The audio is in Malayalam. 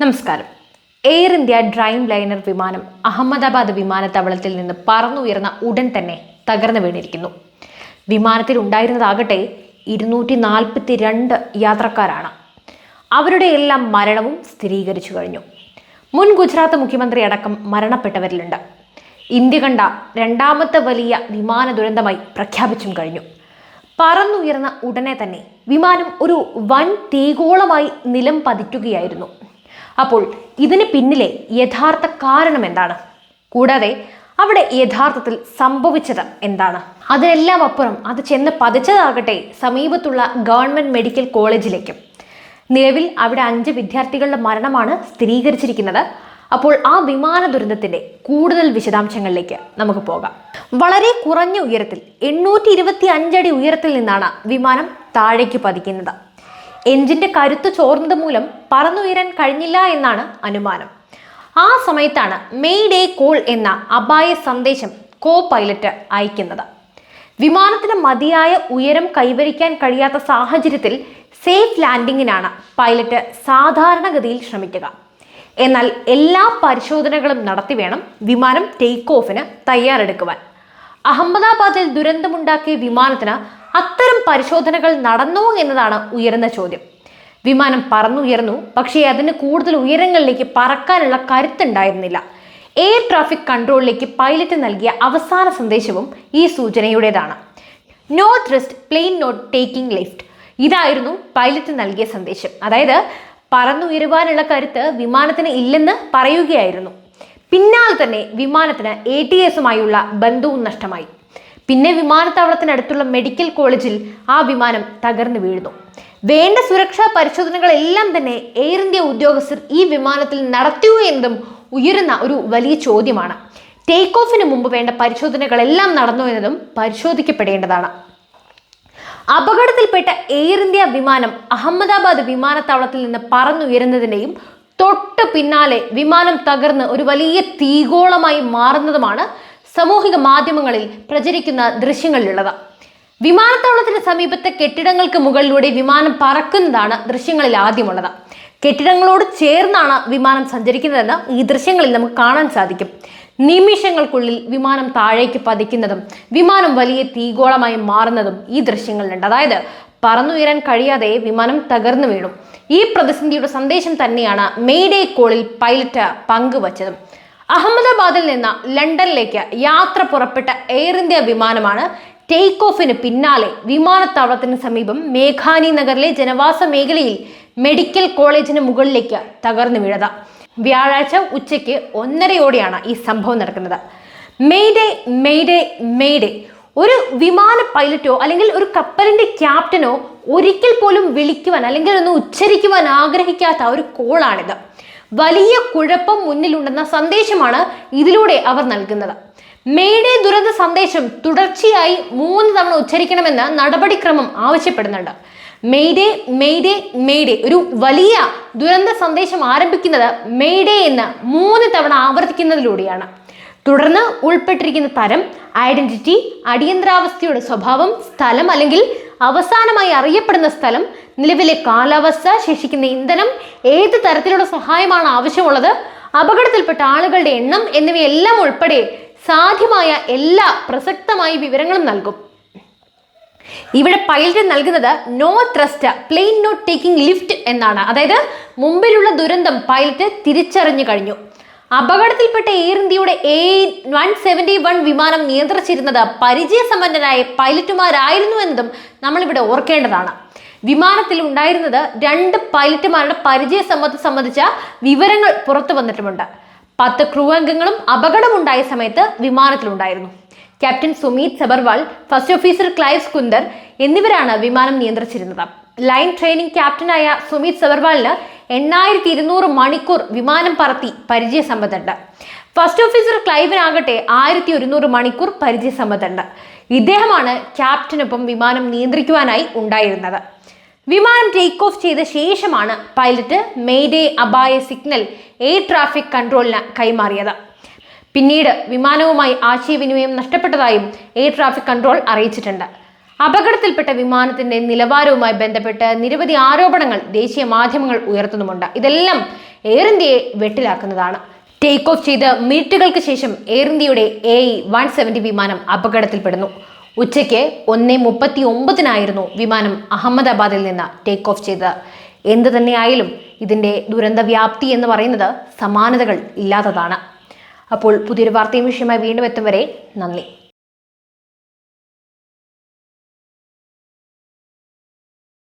നമസ്കാരം. എയർ ഇന്ത്യ ഡ്രൈം ലൈനർ വിമാനം അഹമ്മദാബാദ് വിമാനത്താവളത്തിൽ നിന്ന് പറന്നുയർന്ന ഉടൻ തന്നെ തകർന്നു വീണിരിക്കുന്നു. വിമാനത്തിൽ ഉണ്ടായിരുന്നതാകട്ടെ ഇരുന്നൂറ്റി നാൽപ്പത്തി രണ്ട് യാത്രക്കാരാണ്. അവരുടെ എല്ലാം മരണവും സ്ഥിരീകരിച്ചു കഴിഞ്ഞു. മുൻ ഗുജറാത്ത് മുഖ്യമന്ത്രി അടക്കം മരണപ്പെട്ടവരിലുണ്ട്. ഇന്ത്യ കണ്ട രണ്ടാമത്തെ വലിയ വിമാന ദുരന്തമായി പ്രഖ്യാപിച്ചും കഴിഞ്ഞു. പറന്നുയർന്ന ഉടനെ തന്നെ വിമാനം ഒരു വൻ തീകോളമായി നിലം പതിക്കുകയായിരുന്നു. അപ്പോൾ ഇതിന് പിന്നിലെ യഥാർത്ഥ കാരണം എന്താണ്? കൂടാതെ അവിടെ യഥാർത്ഥത്തിൽ സംഭവിച്ചത് എന്താണ്? അതിനെല്ലാം അപ്പുറം അത് ചെന്ന് പതിച്ചതാകട്ടെ സമീപത്തുള്ള ഗവൺമെന്റ് മെഡിക്കൽ കോളേജിലേക്കും. നിലവിൽ അവിടെ അഞ്ച് വിദ്യാർത്ഥികളുടെ മരണമാണ് സ്ഥിരീകരിച്ചിരിക്കുന്നത്. അപ്പോൾ ആ വിമാന ദുരന്തത്തിന്റെ കൂടുതൽ വിശദാംശങ്ങളിലേക്ക് നമുക്ക് പോകാം. വളരെ കുറഞ്ഞ ഉയരത്തിൽ എണ്ണൂറ്റി ഇരുപത്തി അഞ്ചടി ഉയരത്തിൽ നിന്നാണ് വിമാനം താഴേക്ക് പതിക്കുന്നത്. എഞ്ചിന്റെ കരുത്ത് ചോർന്നത് മൂലം പറന്നുയരാൻ കഴിഞ്ഞില്ല എന്നാണ് അനുമാനം. ആ സമയത്താണ് മെയ് ഡേ കോൾ എന്ന അപായ സന്ദേശം കോ പൈലറ്റ് അയക്കുന്നത്. വിമാനത്തിന് മതിയായ ഉയരം കൈവരിക്കാൻ കഴിയാത്ത സാഹചര്യത്തിൽ സേഫ് ലാൻഡിങ്ങിനാണ് പൈലറ്റ് സാധാരണഗതിയിൽ ശ്രമിക്കുക. എന്നാൽ എല്ലാ പരിശോധനകളും നടത്തി വേണം വിമാനം ടേക്ക് ഓഫിന് തയ്യാറെടുക്കുവാൻ. അഹമ്മദാബാദിൽ ദുരന്തമുണ്ടാക്കിയ വിമാനത്തിന് അത്തരം പരിശോധനകൾ നടന്നോ എന്നതാണ് ഉയരുന്ന ചോദ്യം. വിമാനം പറന്നുയർന്നു പക്ഷേ അതിന് കൂടുതൽ ഉയരങ്ങളിലേക്ക് പറക്കാനുള്ള കരുത്തുണ്ടായിരുന്നില്ല. എയർ ട്രാഫിക് കൺട്രോളിലേക്ക് പൈലറ്റ് നൽകിയ അവസാന സന്ദേശവും ഈ സൂചനയുടേതാണ്. No thrust plane not taking lift. ഇതായിരുന്നു പൈലറ്റ് നൽകിയ സന്ദേശം. അതായത് പറന്നുയരുവാനുള്ള കരുത്ത് വിമാനത്തിന് ഇല്ലെന്ന് പറയുകയായിരുന്നു. പിന്നാലെ തന്നെ വിമാനത്തിന് എ ടി എസുമായുള്ള ബന്ധവും നഷ്ടമായി. പിന്നെ വിമാനത്താവളത്തിനടുത്തുള്ള മെഡിക്കൽ കോളേജിൽ ആ വിമാനം തകർന്നു വീഴുന്നു. വേണ്ട സുരക്ഷാ പരിശോധനകളെല്ലാം തന്നെ എയർ ഇന്ത്യ ഉദ്യോഗസ്ഥർ ഈ വിമാനത്തിൽ നടത്തിയോ എന്നതും ഉയരുന്ന ഒരു വലിയ ചോദ്യമാണ്. ടേക്ക് ഓഫിന് മുമ്പ് വേണ്ട പരിശോധനകളെല്ലാം നടന്നു എന്നതും പരിശോധിക്കപ്പെടേണ്ടതാണ്. അപകടത്തിൽപ്പെട്ട എയർ ഇന്ത്യ വിമാനം അഹമ്മദാബാദ് വിമാനത്താവളത്തിൽ നിന്ന് പറന്നുയരുന്നതിന്റെയും തൊട്ട് പിന്നാലെ വിമാനം തകർന്ന് ഒരു വലിയ തീഗോളമായി മാറുന്നതുമാണ് സാമൂഹിക മാധ്യമങ്ങളിൽ പ്രചരിക്കുന്ന ദൃശ്യങ്ങളിലുള്ളത് വിമാനത്താവളത്തിന് സമീപത്തെ കെട്ടിടങ്ങൾക്ക് മുകളിലൂടെ വിമാനം പറക്കുന്നതാണ് ദൃശ്യങ്ങളിൽ ആദ്യമുള്ളത്. കെട്ടിടങ്ങളോട് ചേർന്നാണ് വിമാനം സഞ്ചരിക്കുന്നതെന്ന് ഈ ദൃശ്യങ്ങളിൽ നമുക്ക് കാണാൻ സാധിക്കും. നിമിഷങ്ങൾക്കുള്ളിൽ വിമാനം താഴേക്ക് പതിക്കുന്നതും വിമാനം വലിയ തീഗോളമായി മാറുന്നതും ഈ ദൃശ്യങ്ങളിലുണ്ട്. അതായത് പറന്നുയരാൻ കഴിയാതെ വിമാനം തകർന്നു വീണു. ഈ പ്രതിസന്ധിയുടെ സന്ദേശം തന്നെയാണ് മെയ്ഡേ കോളിൽ പൈലറ്റ് പങ്കുവച്ചതും. അഹമ്മദാബാദിൽ നിന്ന് ലണ്ടനിലേക്ക് യാത്ര പുറപ്പെട്ട എയർ ഇന്ത്യ വിമാനമാണ് ടേക്ക് ഓഫിന് പിന്നാലെ വിമാനത്താവളത്തിന് സമീപം മേഘാനി നഗറിലെ ജനവാസ മേഖലയിൽ മെഡിക്കൽ കോളേജിന് മുകളിലേക്ക് തകർന്നു വീഴത്. വ്യാഴാഴ്ച ഉച്ചയ്ക്ക് ഒന്നരയോടെയാണ് ഈ സംഭവം നടക്കുന്നത്. മെയ്ഡേ മെയ്ഡേ മെയ്ഡേ ഒരു വിമാന പൈലറ്റോ അല്ലെങ്കിൽ ഒരു കപ്പലിന്റെ ക്യാപ്റ്റനോ ഒരിക്കൽ പോലും വിളിക്കുവാൻ അല്ലെങ്കിൽ ഒന്ന് ഉച്ചരിക്കുവാൻ ആഗ്രഹിക്കാത്ത ഒരു കോളാണിത് വലിയ കുഴപ്പം മുന്നിലുണ്ടെന്ന സന്ദേശമാണ് ഇതിലൂടെ അവർ നൽകുന്നത്. മേഡേ ദുരന്ത സന്ദേശം തുടർച്ചയായി മൂന്ന് തവണ ഉച്ചരിക്കണമെന്ന് നടപടിക്രമം ആവശ്യപ്പെടുന്നുണ്ട്. മെയ്ഡേ മെയ്ഡേ മെയ്ഡേ ഒരു വലിയ ദുരന്ത സന്ദേശം ആരംഭിക്കുന്നത് മെയ്ഡേ എന്ന് മൂന്ന് തവണ ആവർത്തിക്കുന്നതിലൂടെയാണ്. തുടർന്ന് ഉൾപ്പെട്ടിരിക്കുന്ന തരം ഐഡന്റിറ്റി അടിയന്തരാവസ്ഥയുടെ സ്വഭാവം സ്ഥലം അല്ലെങ്കിൽ അവസാനമായി അറിയപ്പെടുന്ന സ്ഥലം നിലവിലെ കാലാവസ്ഥ ശേഷിക്കുന്ന ഇന്ധനം ഏത് തരത്തിലുള്ള സഹായമാണ് ആവശ്യമുള്ളത് അപകടത്തിൽപ്പെട്ട ആളുകളുടെ എണ്ണം എന്നിവയെല്ലാം ഉൾപ്പെടെ സാധ്യമായ എല്ലാ പ്രസക്തമായ വിവരങ്ങളും നൽകും. ഇവിടെ പൈലറ്റ് നൽകുന്നത് no thrust plane not taking lift എന്നാണ്. അതായത് മുമ്പിലുള്ള ദുരന്തം പൈലറ്റ് തിരിച്ചറിഞ്ഞു കഴിഞ്ഞു. അപകടത്തിൽപ്പെട്ട എയർ ഇന്ത്യയുടെ എ വൺ സെവന്റി വൺ വിമാനം നിയന്ത്രിച്ചിരുന്നത് പരിചയസമ്പന്നരായ പൈലറ്റുമാരായിരുന്നു എന്നതും നമ്മളിവിടെ ഓർക്കേണ്ടതാണ്. വിമാനത്തിൽ ഉണ്ടായിരുന്നത് രണ്ട് പൈലറ്റുമാരുടെ പരിചയസമ്മതം സംബന്ധിച്ച വിവരങ്ങൾ പുറത്തു വന്നിട്ടുമുണ്ട്. പത്ത് ക്രൂ അംഗങ്ങളും അപകടമുണ്ടായ സമയത്ത് വിമാനത്തിലുണ്ടായിരുന്നു. Captain Sumeet Sabharwal first officer Clive Kunder എന്നിവരാണ് വിമാനം നിയന്ത്രിച്ചിരുന്നത്. ലൈൻ ട്രെയിനിങ് ക്യാപ്റ്റനായ സുമീത് സബർവാളിന് എണ്ണായിരത്തി ഇരുന്നൂറ് മണിക്കൂർ വിമാനം പറത്തി പരിചയസമ്പത്തുണ്ട്. ഫസ്റ്റ് ഓഫീസർ ക്ലൈവിനാകട്ടെ ആയിരത്തി ഒരുന്നൂറ് മണിക്കൂർ പരിചയസമ്പത്തുണ്ട്. ഇദ്ദേഹമാണ് ക്യാപ്റ്റനൊപ്പം വിമാനം നിയന്ത്രിക്കുവാനായി ഉണ്ടായിരുന്നത്. വിമാനം ടേക്ക് ഓഫ് ചെയ്ത ശേഷമാണ് പൈലറ്റ് മെയ്ഡേ അപായ സിഗ്നൽ എയർ ട്രാഫിക് കൺട്രോളിന് കൈമാറിയത്. പിന്നീട് വിമാനവുമായി ആശയവിനിമയം നഷ്ടപ്പെട്ടതായും എയർ ട്രാഫിക് കൺട്രോൾ അറിയിച്ചിട്ടുണ്ട്. അപകടത്തിൽപ്പെട്ട വിമാനത്തിന്റെ നിലവാരവുമായി ബന്ധപ്പെട്ട് നിരവധി ആരോപണങ്ങൾ ദേശീയ മാധ്യമങ്ങൾ ഉയർത്തുന്നുമുണ്ട്. ഇതെല്ലാം എയർ ഇന്ത്യയെ വെട്ടിലാക്കുന്നതാണ്. ടേക്ക് ഓഫ് ചെയ്ത് മിനിറ്റുകൾക്ക് ശേഷം എയർ ഇന്ത്യയുടെ എ വൺ സെവന്റി വിമാനം അപകടത്തിൽപ്പെടുന്നു. ഉച്ചയ്ക്ക് ഒന്ന് മുപ്പത്തി ഒമ്പതിനായിരുന്നു വിമാനം അഹമ്മദാബാദിൽ നിന്ന് ടേക്ക് ഓഫ് ചെയ്തത്. എന്ത് തന്നെയായാലും ഇതിന്റെ ദുരന്ത വ്യാപ്തി എന്ന് പറയുന്നത് സമാനതകൾ ഇല്ലാത്തതാണ്. അപ്പോൾ പുതിയൊരു വാർത്തയും വിഷയമായി വീണ്ടും എത്തും വരെ നന്ദി.